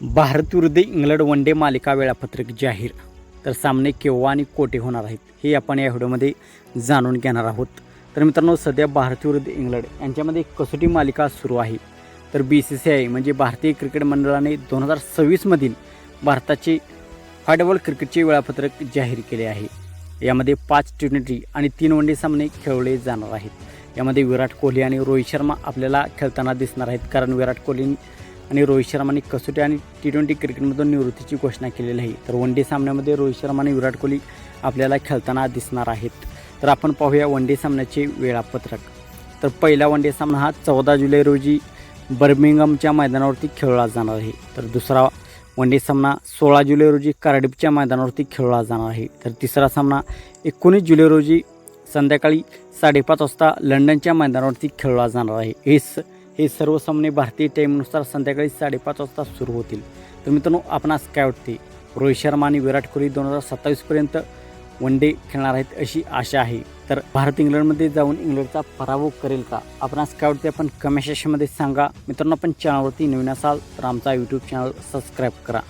भारत विरुद्ध England one day मालिका वेळापत्रक जाहीर. तर सामने केव्हा आणि कोठे होणार आहेत हे आपण या व्हिडिओमध्ये जाणून घेणार आहोत. तर मित्रांनो सध्या भारत विरुद्ध इंग्लंड यांच्यामध्ये कसोटी मालिका सुरू आहे. तर बी सी सी आय म्हणजे भारतीय क्रिकेट मंडळाने दोन हजार सव्वीसमधील भारताचे हार्डबॉल क्रिकेटचे वेळापत्रक जाहीर केले आहे. यामध्ये पाच टी ट्वेंटी आणि तीन वन डे सामने खेळवले जाणार आहेत. यामध्ये विराट कोहली आणि रोहित शर्मा आपल्याला खेळताना दिसणार आहेत कारण विराट कोहली आणि रोहित शर्माने कसोटी आणि टी ट्वेंटी क्रिकेटमधून निवृत्तीची घोषणा केलेली आहे. तर वन डे सामन्यामध्ये रोहित शर्मा आणि विराट कोहली आपल्याला खेळताना दिसणार आहेत. तर आपण पाहूया वन डे सामन्याचे वेळापत्रक. तर पहिला वन डे सामना हा चौदा जुलै रोजी बर्मिंगमच्या मैदानावरती खेळला जाणार आहे. तर दुसरा वन डे सामना सोळा जुलै रोजी कार्डिफच्या मैदानावरती खेळला जाणार आहे. तर तिसरा सामना एकोणीस जुलै रोजी संध्याकाळी साडेपाच वाजता लंडनच्या मैदानावरती खेळला जाणार आहे. हे स हे सर्व सामने भारतीय टाईमनुसार संध्याकाळी साडेपाच वाजता सुरू होतील. तर मित्रांनो आपणास काय वाटते? रोहित शर्मा आणि विराट कोहली दोन हजार सत्तावीसपर्यंत वन डे खेळणार आहेत अशी आशा आहे. तर भारत इंग्लंडमध्ये जाऊन इंग्लंडचा पराभव करेल का? आपणास काय वाटते? आपण कमेंट सेक्शनमध्ये सांगा. मित्रांनो आपण चॅनलवरती नवीन असाल तर आमचा यूट्यूब चॅनल सबस्क्राईब करा.